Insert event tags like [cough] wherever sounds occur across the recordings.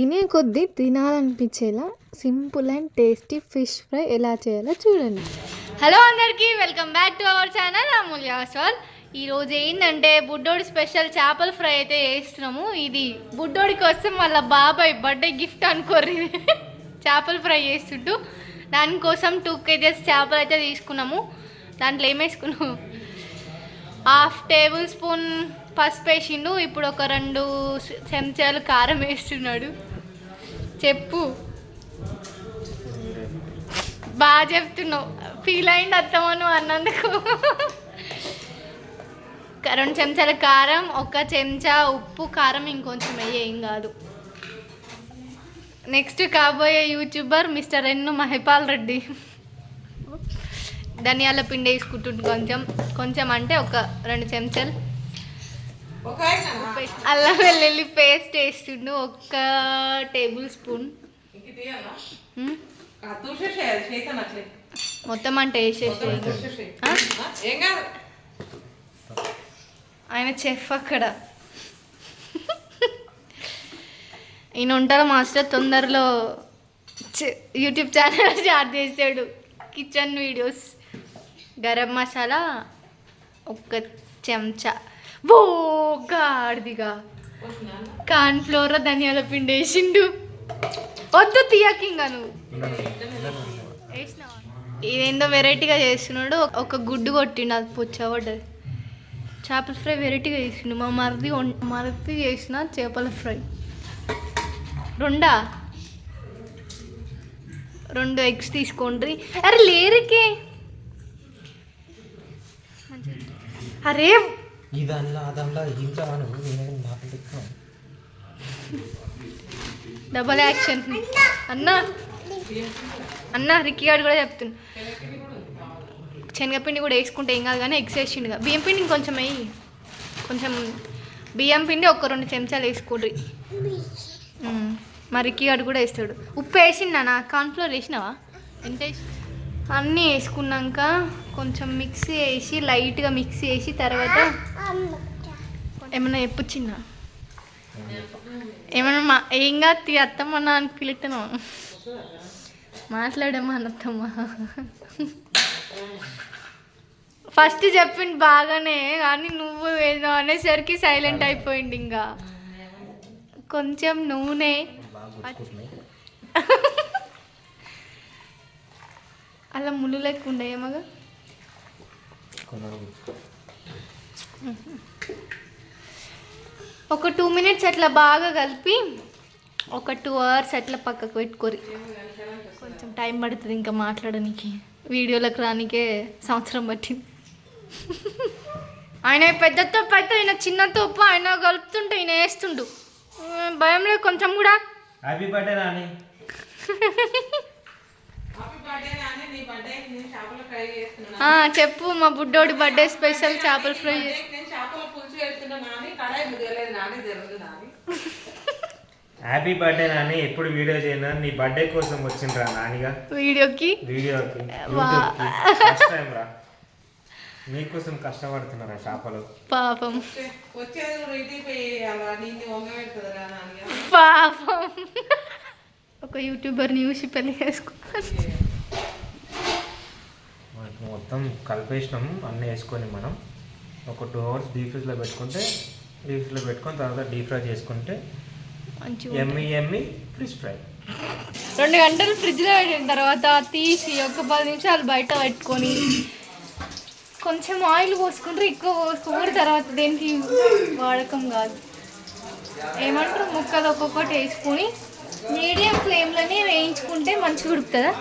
తినే కొద్దీ తినాలనిపించేలా simple and tasty fish fry ఎలా చేయాలో చూడండి. హలో అందరికీ welcome back to our channel. Amulya sir ఈరోజు ఏంటంటే బుడ్డోడి స్పెషల్ చేపల ఫ్రై అయితే చేస్తున్నాము. ఇది బుడ్డోడి కోసం వాళ్ళ బాబాయ్ బర్త్డే గిఫ్ట్ అనుకోర్రి. [laughs] చేపల ఫ్రై చేస్తుంటూ దానికోసం టూ కేజెస్ చేపలు అయితే తీసుకున్నాము. దాంట్లో ఏమేసుకున్నాము హాఫ్ టేబుల్ స్పూన్ పసుపు వేసిండు ఇప్పుడు ఒక రెండు చెంచాలు కారం వేస్తున్నాడు. చెప్పు. బాగా చెప్తున్నావు. ఫీల్ అయింది అత్తమ్మను అన్నందుకు. రెండు చెంచాల కారం ఒక చెంచా ఉప్పు కారం ఇంకొంచెం వెయ్యి ఏం కాదు. నెక్స్ట్ కాబోయే యూట్యూబర్ మిస్టర్ ఎన్ను మహిపాల్ రెడ్డి. ధనియాల పిండి వేసుకుంటుండు కొంచెం. కొంచెం అంటే ఒక రెండు చెంచాలు. అల్లం వెల్లుల్లి పేస్ట్ వేస్తుండు ఒక్క టేబుల్ స్పూన్. మొత్తం అంటే వేసేసి? ఆయన చెఫ్ అక్కడ. ఈయన ఉంటారు మాస్టర్ తొందరలో యూట్యూబ్ ఛానల్ స్టార్ట్ చేసాడు కిచెన్ వీడియోస్. గరం మసాలా ఒక్క చెంచా. ఓ గాడిదిగా. కార్న్ ఫ్లోర్ ధనియాల పిండి వేసిండు. వద్దు తీయకింగా నువ్వు ఇదేందో వెరైటీగా చేస్తున్నాడు. ఒక గుడ్డు కొట్టిండు అది పుచ్చబడ్డది చేపల ఫ్రై వెరైటీగా చేసిండు. మా మరిది మరిది చేసిన చేపల ఫ్రై. రెండా? రెండు ఎగ్స్ తీసుకోండి అరే లేరికే. అరే ఇదల్లా అదల్లా నేను నాకు డబల్ యాక్షన్ అన్నా. అన్నా రిక్కీ గారు కూడా చెప్తున్నా. శనగపిండి కూడా వేసుకుంటే ఏం కాదు కానీ ఎగ్స్ వేసిండుగా. బియ్యం పిండి ఇంకొంచెం వేయి. కొంచెం బియ్యం పిండి ఒక రెండు చెంచాలు వేసుకోండి. మా రిక్కీ గారు కూడా వేస్తాడు. ఉప్పు వేసిందా నా కార్న్ఫ్లోర్ వేసినావా? ఎంత వేసి? అన్నీ వేసుకున్నాక కొంచెం మిక్సీ వేసి లైట్గా మిక్సీ వేసి తర్వాత ఏమన్నా చెప్పొచ్చిందా? ఏమన్నా మా ఏం కాదు తీ అత్తమ్మ నా అని పిలుస్తాను మాట్లాడమ్మా అత్తమ్మ. ఫస్ట్ చెప్పింది బాగానే కానీ నువ్వు ఏదో అనేసరికి సైలెంట్ అయిపోయింది ఇంకా. కొంచెం నూనె. అలా ముళ్ళు లేకుండా ఏమగా? ఒక టూ మినిట్స్ అట్లా బాగా కలిపి ఒక టూ అవర్స్ అట్లా పక్కకు పెట్టుకోరి. కొంచెం టైం పడుతుంది ఇంకా మాట్లాడడానికి. వీడియోలకు రానికే సంవత్సరం పట్టింది. ఆయన పెద్ద తప్పు అయితే ఆయన చిన్న తప్పు ఆయన కలుపుతుంటే ఆయన వేస్తుండు. భయం లేదు కొంచెం కూడా. హ్యాపీ బర్త్డే [laughs] చెప్పు మా బుడ్డోడి బర్త్డే స్పెషల్ చేపల ఫ్రై హ్యాపీ బర్త్డే నాని ఎప్పుడు వీడియో చేయను నీ బర్త్డే కోసం వచ్చిండ్రా నానిగా? వీడియోకి? వీడియోకి ఫస్ట్ టైం రా. నీకోసం కష్టపడుతున్నారా చేపలు? పాపం. పాపం. ఒక యూట్యూబర్ని చూసి పెళ్ళి చేసుకున్నాను మనకు మొత్తం కలిపేసినాం అన్నీ వేసుకొని మనం. ఒక టూ అవర్స్ డీప్ ఫ్రిడ్జ్లో పెట్టుకుంటే డీప్ ఫ్రిడ్జ్లో పెట్టుకొని తర్వాత డీప్ ఫ్రై చేసుకుంటే మంచిగా ఎమ్మి ఎమ్మి ఫిష్ ఫ్రై రెండు గంటలు ఫ్రిడ్జ్లో పెట్టిన తర్వాత తీసి ఒక పది నిమిషాలు బయట పెట్టుకొని కొంచెం ఆయిల్ పోసుకుంటారు ఎక్కువ పోసుకోకూడదు తర్వాత దేనికి వాడకం కాదు. ఏమంటారు? ముక్కలు ఒక్కొక్కటి వేసుకొని మీడియం ఫ్లేమ్లోనే వేయించుకుంటే మంచిగా ఉడుకుతుందా?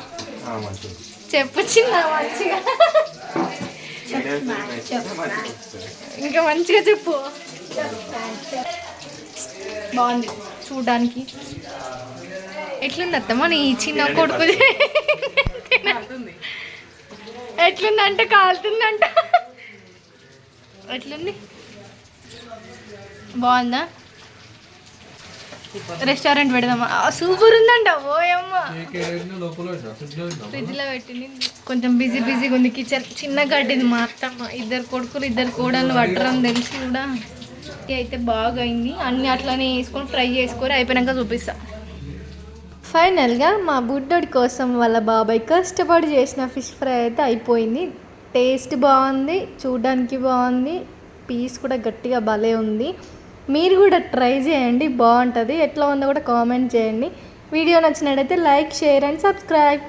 మంచిది చెప్పు చిన్న మంచిగా. ఇంకా మంచిగా చెప్పు. బాగుంది చూడడానికి. ఎట్లుంది అత్తమ్మ నీ చిన్న కొడుకు [laughs] ఎట్లుందంటే కాలుతుందంట. ఎట్లుంది? బాగుందా? రెస్టారెంట్ పెడదామా? సూపర్ ఉందంట ఓయమ్మ. ఫ్రిడ్జ్లో పెట్టింది. కొంచెం బిజీ బిజీగా ఉంది కిచెన్. చిన్న గడ్డిది మా అత్తమ్మ. ఇద్దరు కొడుకులు ఇద్దరు కోడళ్ళు పట్టరని తెలిసి కూడా. ఇది అయితే బాగా అయింది అన్ని అట్లనే వేసుకొని ఫ్రై చేసుకొని అయిపోయినాక చూపిస్తా. ఫైనల్గా మా బుడ్డోడి కోసం వాళ్ళ బాబాయ్ కష్టపడి చేసిన ఫిష్ ఫ్రై అయితే అయిపోయింది. టేస్ట్ బాగుంది చూడడానికి బాగుంది. పీస్ కూడా గట్టిగా భలే ఉంది. మీరు కూడా ట్రై చేయండి బాగుంటుంది. ఎట్లా ఉందో కూడా కామెంట్ చేయండి. వీడియో నచ్చినట్టయితే లైక్ షేర్ అండ్ సబ్స్క్రైబ్.